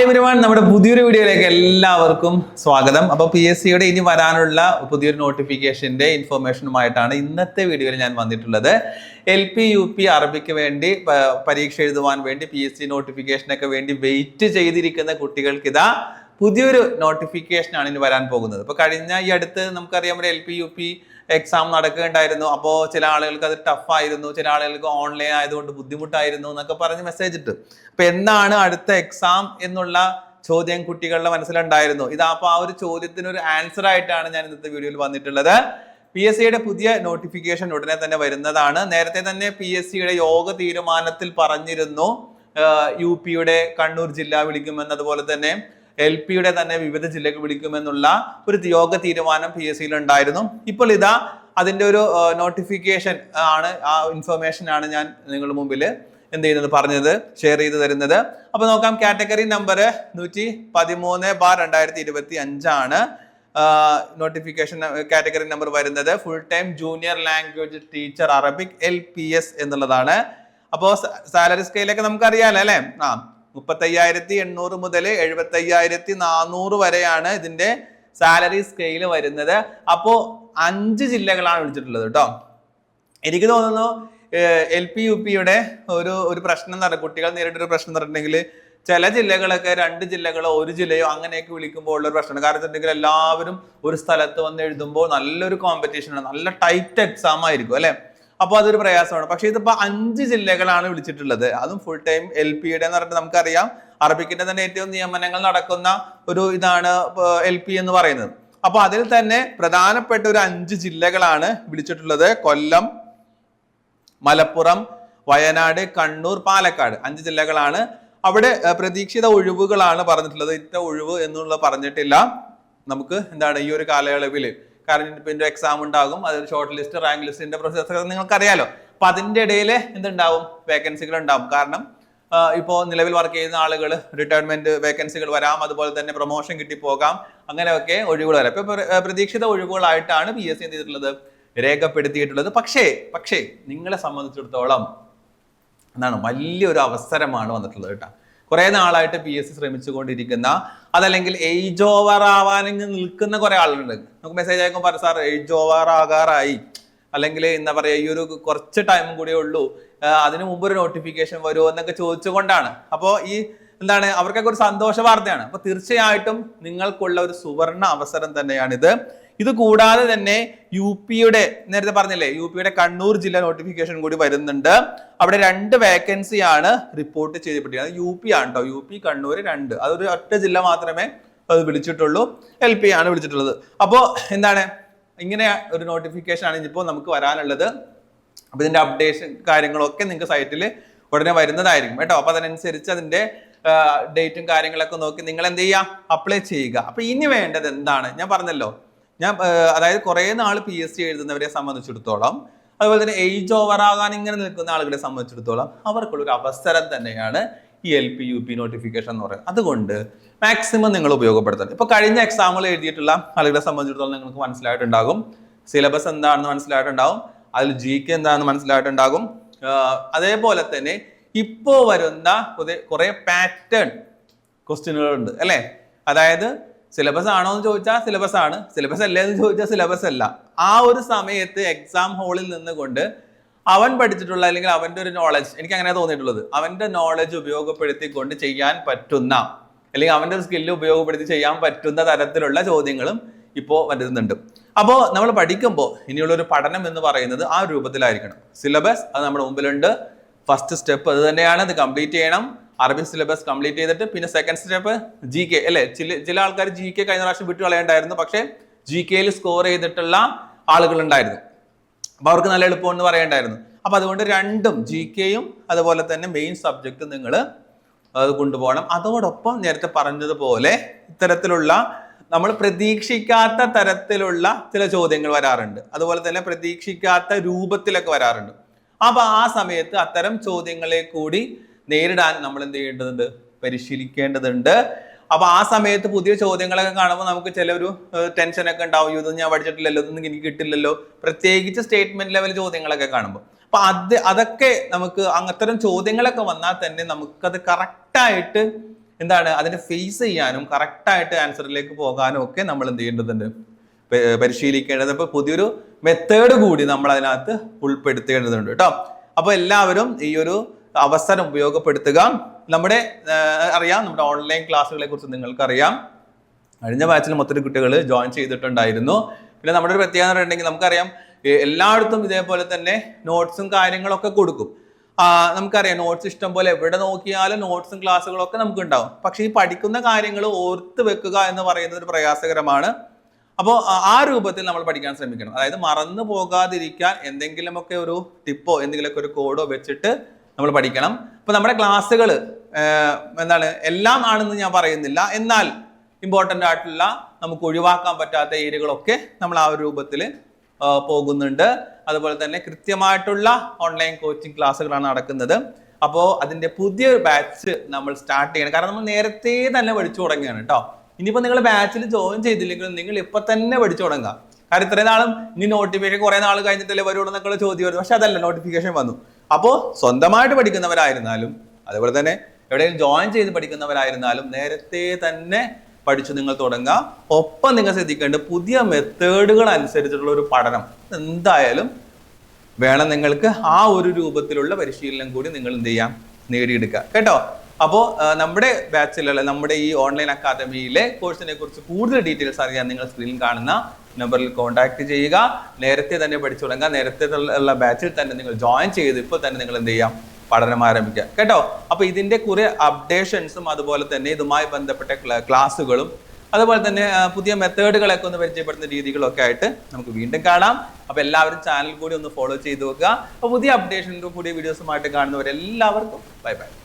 Hi നമ്മുടെ പുതിയൊരു വീഡിയോയിലേക്ക് എല്ലാവർക്കും സ്വാഗതം. അപ്പോൾ പി എസ് സിയുടെ ഇനി വരാനുള്ള പുതിയൊരു നോട്ടിഫിക്കേഷന്റെ ഇൻഫർമേഷനുമായിട്ടാണ് ഇന്നത്തെ വീഡിയോയിൽ ഞാൻ വന്നിട്ടുള്ളത്. എൽ പി യു പി അറബിക്ക് വേണ്ടി പരീക്ഷ എഴുതുവാൻ വേണ്ടി പി എസ് സി നോട്ടിഫിക്കേഷനൊക്കെ വേണ്ടി വെയിറ്റ് ചെയ്തിരിക്കുന്ന കുട്ടികൾക്ക് ഇതാ പുതിയൊരു നോട്ടിഫിക്കേഷനാണ് ഇനി വരാൻ പോകുന്നത്. ഇപ്പൊ കഴിഞ്ഞ ഈ അടുത്ത് നമുക്കറിയാം L P U P exam നടക്കുകയുണ്ടായിരുന്നു. അപ്പോൾ ചില ആളുകൾക്ക് അത് ടഫായിരുന്നു ചില ആളുകൾക്ക് ഓൺലൈൻ ആയതുകൊണ്ട് ബുദ്ധിമുട്ടായിരുന്നു എന്നൊക്കെ പറഞ്ഞ് മെസ്സേജ് ഇട്ട്. അപ്പൊ എന്നാണ് അടുത്ത എക്സാം എന്നുള്ള ചോദ്യം കുട്ടികളുടെ മനസ്സിലുണ്ടായിരുന്നു? ഇത് അപ്പൊ ആ ഒരു ചോദ്യത്തിന് ഒരു ആൻസർ ആയിട്ടാണ് ഞാൻ ഇന്നത്തെ വീഡിയോയിൽ വന്നിട്ടുള്ളത്. പി എസ് സിയുടെ പുതിയ നോട്ടിഫിക്കേഷൻ ഉടനെ തന്നെ വരുന്നതാണ്. നേരത്തെ തന്നെ പി എസ് സിയുടെ യോഗ തീരുമാനത്തിൽ പറഞ്ഞിരുന്നു. യു പിയുടെ കണ്ണൂർ ജില്ല വിളിക്കുമെന്ന് അതുപോലെ തന്നെ. എൽ പിയുടെ തന്നെ വിവിധ ജില്ലകൾ വിളിക്കുമെന്നുള്ള ഒരു യോഗ തീരുമാനം പി എസ് സിയിൽ ഉണ്ടായിരുന്നു ഇപ്പോൾ ഇതാ അതിന്റെ ഒരു നോട്ടിഫിക്കേഷൻ ആണ് ആ ഇൻഫർമേഷൻ ആണ് ഞാൻ നിങ്ങളുടെ മുമ്പിൽ എന്ത് ചെയ്യുന്നത് പറഞ്ഞത് ഷെയർ ചെയ്ത് തരുന്നത്. അപ്പൊ നോക്കാം കാറ്റഗറി നമ്പർ നൂറ്റി പതിമൂന്ന് ബാർ രണ്ടായിരത്തി ഇരുപത്തി അഞ്ചാണ് നോട്ടിഫിക്കേഷൻ കാറ്റഗറി നമ്പർ വരുന്നത്. Full time junior language teacher Arabic L P S എന്നുള്ളതാണ്. അപ്പോൾ സാലറി സ്കെയിലൊക്കെ നമുക്കറിയാലോ അല്ലേ? ആ മുപ്പത്തയ്യായിരത്തി എണ്ണൂറ് മുതൽ എഴുപത്തയ്യായിരത്തി നാനൂറ് വരെയാണ് ഇതിന്റെ സാലറി സ്കെയിൽ വരുന്നത്. അപ്പോൾ അഞ്ച് ജില്ലകളാണ് വിളിച്ചിട്ടുള്ളത് കേട്ടോ. എനിക്ക് തോന്നുന്നു എൽ പി യു പിയുടെ ഒരു ഒരു പ്രശ്നം എന്ന് പറഞ്ഞാൽ കുട്ടികൾ നേരിട്ടൊരു പ്രശ്നം എന്ന് പറഞ്ഞിട്ടുണ്ടെങ്കിൽ ചില ജില്ലകളൊക്കെ രണ്ട് ജില്ലകളോ ഒരു ജില്ലയോ അങ്ങനെയൊക്കെ വിളിക്കുമ്പോൾ ഉള്ള ഒരു പ്രശ്നമാണ്. കാരണം വെച്ചിട്ടുണ്ടെങ്കിൽ എല്ലാവരും ഒരു സ്ഥലത്ത് വന്ന് എഴുതുമ്പോൾ നല്ലൊരു കോമ്പറ്റീഷൻ ആണ്. നല്ല ടൈറ്റ് എക്സാം ആയിരിക്കും അല്ലെ? അപ്പോൾ അതൊരു പ്രയാസമാണ്. പക്ഷേ ഇതിപ്പോ അഞ്ച് ജില്ലകളാണ് വിളിച്ചിട്ടുള്ളത്. അതും ഫുൾ ടൈം എൽ പിയുടെ എന്ന് പറഞ്ഞിട്ട് നമുക്കറിയാം. അറബിക്കിന്റെ തന്നെ ഏറ്റവും നിയമനങ്ങൾ നടക്കുന്ന ഒരു ഇതാണ് എൽ പി എന്ന് പറയുന്നത്. അപ്പോൾ അതിൽ തന്നെ പ്രധാനപ്പെട്ട ഒരു അഞ്ച് ജില്ലകളാണ് വിളിച്ചിട്ടുള്ളത്. കൊല്ലം മലപ്പുറം വയനാട് കണ്ണൂർ പാലക്കാട്. അഞ്ച് ജില്ലകളാണ്. അവിടെ പ്രതീക്ഷിത ഒഴിവുകളാണ് പറഞ്ഞിട്ടുള്ളത്. ഇത്ര ഒഴിവ് എന്നുള്ള പറഞ്ഞിട്ടില്ല. നമുക്ക് എന്താണ് ഈ ഒരു കാലയളവിൽ കാരണം ഇപ്പം എക്സാം ഉണ്ടാകും. അത് ഷോർട്ട് ലിസ്റ്റ് റാങ്ക് ലിസ്റ്റിന്റെ നിങ്ങൾക്ക് അറിയാലോ അപ്പൊ അതിന്റെ ഇടയിൽ എന്തുണ്ടാവും? വേക്കൻസികൾ ഉണ്ടാവും കാരണം ഇപ്പോൾ ഇപ്പോ നിലവിൽ വർക്ക് ചെയ്യുന്ന ആളുകൾ റിട്ടയർമെന്റ് വേക്കൻസികൾ വരാം. അതുപോലെ തന്നെ പ്രൊമോഷൻ കിട്ടിപ്പോകാം. അങ്ങനെയൊക്കെ ഒഴിവുകൾ വരാം. ഇപ്പൊ പ്ര- പ്രതീക്ഷിത ഒഴിവുകളായിട്ടാണ് പി എസ് സി എന്ത് ചെയ്തിട്ടുള്ളത്? രേഖപ്പെടുത്തിയിട്ടുള്ളത്. പക്ഷേ പക്ഷേ നിങ്ങളെ സംബന്ധിച്ചിടത്തോളം എന്താണ്? വലിയൊരു അവസരമാണ് വന്നിട്ടുള്ളത് കേട്ടോ. കുറെ നാളായിട്ട് പി എസ് സി ശ്രമിച്ചുകൊണ്ടിരിക്കുന്ന അതല്ലെങ്കിൽ ഏജ് ഓവർ ആവാൻ നിൽക്കുന്ന കുറെ ആളുണ്ട് നമുക്ക് മെസ്സേജ് അയക്കുമ്പോൾ പറ സാർ ഏജ് ഓവർ ആകാറായി. അല്ലെങ്കിൽ എന്താ പറയുക ഈ ഒരു കുറച്ച് ടൈം കൂടിയേ ഉള്ളൂ. അതിനു മുമ്പ് ഒരു നോട്ടിഫിക്കേഷൻ വരുമോ എന്നൊക്കെ ചോദിച്ചുകൊണ്ടാണ്. അപ്പോൾ ഈ എന്താണ് അവർക്കൊക്കെ ഒരു സന്തോഷ വാർത്തയാണ്. അപ്പൊ തീർച്ചയായിട്ടും നിങ്ങൾക്കുള്ള ഒരു സുവർണ അവസരം തന്നെയാണിത്. ഇത് കൂടാതെ തന്നെ യു പിയുടെ നേരത്തെ പറഞ്ഞില്ലേ യു പിയുടെ കണ്ണൂർ ജില്ല നോട്ടിഫിക്കേഷൻ കൂടി വരുന്നുണ്ട്. അവിടെ രണ്ട് വേക്കൻസി ആണ് റിപ്പോർട്ട് ചെയ്തിട്ടുള്ളത് യു പി ആണ് കേട്ടോ യു പി കണ്ണൂർ രണ്ട്. അതൊരു ഒറ്റ ജില്ല മാത്രമേ അത് വിളിച്ചിട്ടുള്ളൂ. എൽ പി ആണ് വിളിച്ചിട്ടുള്ളത്. അപ്പോൾ എന്താണ്? ഇങ്ങനെ ഒരു നോട്ടിഫിക്കേഷൻ ആണ് ഇനിയിപ്പോൾ നമുക്ക് വരാനുള്ളത്. അപ്പൊ ഇതിന്റെ അപ്ഡേഷൻ കാര്യങ്ങളൊക്കെ നിങ്ങൾക്ക് സൈറ്റിൽ ഉടനെ വരുന്നതായിരിക്കും കേട്ടോ. അപ്പൊ അതിനനുസരിച്ച് അതിന്റെ ഡേറ്റും കാര്യങ്ങളൊക്കെ നോക്കി നിങ്ങൾ എന്ത് ചെയ്യുക അപ്ലൈ ചെയ്യുക. അപ്പൊ ഇനി വേണ്ടത് എന്താണ്? ഞാൻ പറഞ്ഞല്ലോ. ഞാൻ അതായത് കുറേ നാൾ പി എസ് സി എഴുതുന്നവരെ സംബന്ധിച്ചിടത്തോളം അതുപോലെ തന്നെ ഏജ് ഓവർ ആകാൻ ഇങ്ങനെ നിൽക്കുന്ന ആളുകളെ സംബന്ധിച്ചിടത്തോളം അവർക്കുള്ള ഒരു അവസരം തന്നെയാണ് ഈ L P U P notification എന്ന് പറയുന്നത്. അതുകൊണ്ട് മാക്സിമം നിങ്ങൾ ഉപയോഗപ്പെടുത്തണം. ഇപ്പൊ കഴിഞ്ഞ എക്സാമുകൾ എഴുതിയിട്ടുള്ള ആളുകളെ സംബന്ധിച്ചിടത്തോളം നിങ്ങൾക്ക് മനസ്സിലായിട്ടുണ്ടാകും. സിലബസ് എന്താണെന്ന് മനസ്സിലായിട്ടുണ്ടാകും. അതിൽ ജി കെ എന്താണെന്ന് മനസ്സിലായിട്ടുണ്ടാകും. അതേപോലെ തന്നെ ഇപ്പോ വരുന്ന കുറെ പാറ്റേൺ ക്വസ്റ്റ്യനുകളുണ്ട് അല്ലെ? അതായത് സിലബസ് ആണോ എന്ന് ചോദിച്ചാൽ സിലബസ് ആണ്. സിലബസ് അല്ലേ എന്ന് ചോദിച്ചാൽ സിലബസ് അല്ല. ആ ഒരു സമയത്ത് എക്സാം ഹോളിൽ നിന്നുകൊണ്ട് അവൻ പഠിച്ചിട്ടുള്ള അല്ലെങ്കിൽ അവന്റെ ഒരു നോളജ് എനിക്ക് അങ്ങനെ തോന്നിയിട്ടുള്ളത്. അവന്റെ നോളജ് ഉപയോഗപ്പെടുത്തിക്കൊണ്ട് ചെയ്യാൻ പറ്റുന്ന അല്ലെങ്കിൽ അവന്റെ ഒരു സ്കില്ല് ഉപയോഗപ്പെടുത്തി ചെയ്യാൻ പറ്റുന്ന തരത്തിലുള്ള ചോദ്യങ്ങളും ഇപ്പോൾ വരുന്നുണ്ട്. അപ്പോൾ നമ്മൾ പഠിക്കുമ്പോൾ ഇനിയുള്ള ഒരു പഠനം എന്ന് പറയുന്നത് ആ രൂപത്തിലായിരിക്കണം. സിലബസ് അത് നമ്മുടെ മുമ്പിലുണ്ട്. ഫസ്റ്റ് സ്റ്റെപ്പ് അത് തന്നെയാണ്. അത് കംപ്ലീറ്റ് ചെയ്യണം. അറബി സിലബസ് കംപ്ലീറ്റ് ചെയ്തിട്ട് പിന്നെ സെക്കൻഡ് സ്റ്റെപ്പ് ജി കെ അല്ലേ? ചില ചില ആൾക്കാർ ജി കെ കഴിഞ്ഞ പ്രാവശ്യം വിട്ടു കളയണ്ടായിരുന്നു. പക്ഷേ ജി കെയിൽ സ്കോർ ചെയ്തിട്ടുള്ള ആളുകൾ ഉണ്ടായിരുന്നു അപ്പൊ അവർക്ക് നല്ല എളുപ്പം എന്ന് പറയണ്ടായിരുന്നു. അപ്പൊ അതുകൊണ്ട് രണ്ടും ജി കെയും അതുപോലെ തന്നെ മെയിൻ സബ്ജക്റ്റ് നിങ്ങൾ അത് കൊണ്ടുപോകണം. അതോടൊപ്പം നേരത്തെ പറഞ്ഞതുപോലെ ഇത്തരത്തിലുള്ള നമ്മൾ പ്രതീക്ഷിക്കാത്ത തരത്തിലുള്ള ചില ചോദ്യങ്ങൾ വരാറുണ്ട്. അതുപോലെ തന്നെ പ്രതീക്ഷിക്കാത്ത രൂപത്തിലൊക്കെ വരാറുണ്ട്. അപ്പോൾ ആ സമയത്ത് അത്തരം ചോദ്യങ്ങളെ കൂടി നേരിടാൻ നമ്മൾ എന്ത് ചെയ്യേണ്ടതുണ്ട്? പരിശീലിക്കേണ്ടതുണ്ട്. അപ്പൊ ആ സമയത്ത് പുതിയ ചോദ്യങ്ങളൊക്കെ കാണുമ്പോൾ നമുക്ക് ചില ഒരു ടെൻഷനൊക്കെ ഉണ്ടാവും. ഇതൊന്നും ഞാൻ പഠിച്ചിട്ടില്ലല്ലോ ഇതൊന്നും എനിക്ക് കിട്ടില്ലല്ലോ. പ്രത്യേകിച്ച് സ്റ്റേറ്റ്മെന്റ് ലെവൽ ചോദ്യങ്ങളൊക്കെ കാണുമ്പോൾ. അപ്പൊ അത് അതൊക്കെ നമുക്ക് അത്തരം ചോദ്യങ്ങളൊക്കെ വന്നാൽ തന്നെ നമുക്കത് കറക്റ്റായിട്ട് എന്താണ് അതിനെ ഫേസ് ചെയ്യാനും കറക്റ്റായിട്ട് ആൻസറിലേക്ക് പോകാനും ഒക്കെ നമ്മൾ എന്ത് ചെയ്യേണ്ടതുണ്ട്? പരിശീലിക്കേണ്ടത് അപ്പൊ പുതിയൊരു മെത്തേഡ് കൂടി നമ്മൾ അതിനകത്ത് ഉൾപ്പെടുത്തേണ്ടതുണ്ട് കേട്ടോ. അപ്പൊ എല്ലാവരും ഈ ഒരു അവസരം ഉപയോഗപ്പെടുത്തുക. നമ്മുടെ അറിയാം നമ്മുടെ ഓൺലൈൻ ക്ലാസ്സുകളെ കുറിച്ച് നിങ്ങൾക്കറിയാം. കഴിഞ്ഞ ബാച്ചിൽ മൊത്തം കുട്ടികൾ ജോയിൻ ചെയ്തിട്ടുണ്ടായിരുന്നു. പിന്നെ നമ്മുടെ ഒരു പ്രത്യേകത ഉണ്ടെങ്കിൽ നമുക്കറിയാം എല്ലായിടത്തും ഇതേപോലെ തന്നെ നോട്ട്സും കാര്യങ്ങളൊക്കെ കൊടുക്കും. നമുക്കറിയാം നോട്ട്സ് ഇഷ്ടം പോലെ എവിടെ നോക്കിയാലും നോട്ട്സും ക്ലാസ്സുകളും ഒക്കെ നമുക്ക് ഉണ്ടാവും പക്ഷേ ഈ പഠിക്കുന്ന കാര്യങ്ങൾ ഓർത്ത് വെക്കുക എന്ന് പറയുന്നത് ഒരു പ്രയാസകരമാണ്. അപ്പോൾ ആ രൂപത്തിൽ നമ്മൾ പഠിക്കാൻ ശ്രമിക്കണം. അതായത് മറന്നു പോകാതിരിക്കാൻ എന്തെങ്കിലുമൊക്കെ ഒരു ടിപ്പോ എന്തെങ്കിലുമൊക്കെ ഒരു കോഡോ വെച്ചിട്ട് നമ്മൾ പഠിക്കണം. അപ്പൊ നമ്മുടെ ക്ലാസ്സുകൾ എന്താണ് എല്ലാം ആണെന്ന് ഞാൻ പറയുന്നില്ല. എന്നാൽ ഇമ്പോർട്ടന്റ് ആയിട്ടുള്ള നമുക്ക് ഒഴിവാക്കാൻ പറ്റാത്ത ഏരിയകളൊക്കെ നമ്മൾ ആ ഒരു രൂപത്തിൽ പോകുന്നുണ്ട്. അതുപോലെ തന്നെ കൃത്യമായിട്ടുള്ള ഓൺലൈൻ കോച്ചിങ് ക്ലാസ്സുകളാണ് നടക്കുന്നത്. അപ്പോൾ അതിന്റെ പുതിയൊരു ബാച്ച് നമ്മൾ സ്റ്റാർട്ട് ചെയ്യണം. കാരണം നമ്മൾ നേരത്തെ തന്നെ പഠിച്ചു തുടങ്ങുകയാണ് കേട്ടോ ഇനിയിപ്പോൾ നിങ്ങൾ ബാച്ചിൽ ജോയിൻ ചെയ്തില്ലെങ്കിലും നിങ്ങൾ ഇപ്പം തന്നെ പഠിച്ചു തുടങ്ങുക. കാരണം ഇത്രയും നാളും ഇനി നോട്ടിഫിക്കേഷൻ കുറേ നാൾ കഴിഞ്ഞിട്ടല്ലേ വരുള്ളൂ എന്നൊക്കെ ചോദ്യം വരുന്നു പക്ഷേ അതല്ല നോട്ടിഫിക്കേഷൻ വന്നു. അപ്പോൾ സ്വന്തമായിട്ട് പഠിക്കുന്നവരായിരുന്നാലും അതുപോലെ തന്നെ എവിടെയെങ്കിലും ജോയിൻ ചെയ്ത് പഠിക്കുന്നവരായിരുന്നാലും നേരത്തെ തന്നെ പഠിച്ചു നിങ്ങൾ തുടങ്ങുക. ഒപ്പം നിങ്ങൾ ശ്രദ്ധിക്കേണ്ടത് പുതിയ മെത്തേഡുകൾ അനുസരിച്ചിട്ടുള്ള ഒരു പഠനം. എന്തായാലും വേണം നിങ്ങൾക്ക് ആ ഒരു രൂപത്തിലുള്ള പരിശീലനം കൂടി നിങ്ങൾ എന്ത് ചെയ്യാം? നേടിയെടുക്കുക. കേട്ടോ? അപ്പോൾ നമ്മുടെ ബാച്ചിലുള്ള നമ്മുടെ ഈ ഓൺലൈൻ അക്കാദമിയിലെ കോഴ്സിനെ കുറിച്ച് കൂടുതൽ ഡീറ്റെയിൽസ് അറിയാൻ നിങ്ങൾ സ്ക്രീനിൽ കാണുന്ന നമ്പറിൽ കോൺടാക്ട് ചെയ്യുക. നേരത്തെ തന്നെ പഠിച്ചു തുടങ്ങുക. നേരത്തെ ഉള്ള ബാച്ചിൽ തന്നെ നിങ്ങൾ ജോയിൻ ചെയ്ത് ഇപ്പോൾ തന്നെ നിങ്ങൾ എന്ത് ചെയ്യാം? പഠനം ആരംഭിക്കുക. കേട്ടോ? അപ്പോൾ ഇതിന്റെ കുറെ അപ്ഡേഷൻസും അതുപോലെ തന്നെ ഇതുമായി ബന്ധപ്പെട്ട ക്ലാസ്സുകളും അതുപോലെ തന്നെ പുതിയ മെത്തേഡുകളൊക്കെ ഒന്ന് പരിചയപ്പെടുന്ന രീതികളൊക്കെ ആയിട്ട് നമുക്ക് വീണ്ടും കാണാം. അപ്പോൾ എല്ലാവരും ചാനൽ കൂടി ഒന്ന് ഫോളോ ചെയ്ത് നോക്കുക. അപ്പോൾ പുതിയ അപ്ഡേഷനും പുതിയ വീഡിയോസുമായിട്ട് കാണുന്നവരെല്ലാവർക്കും ബൈ ബൈ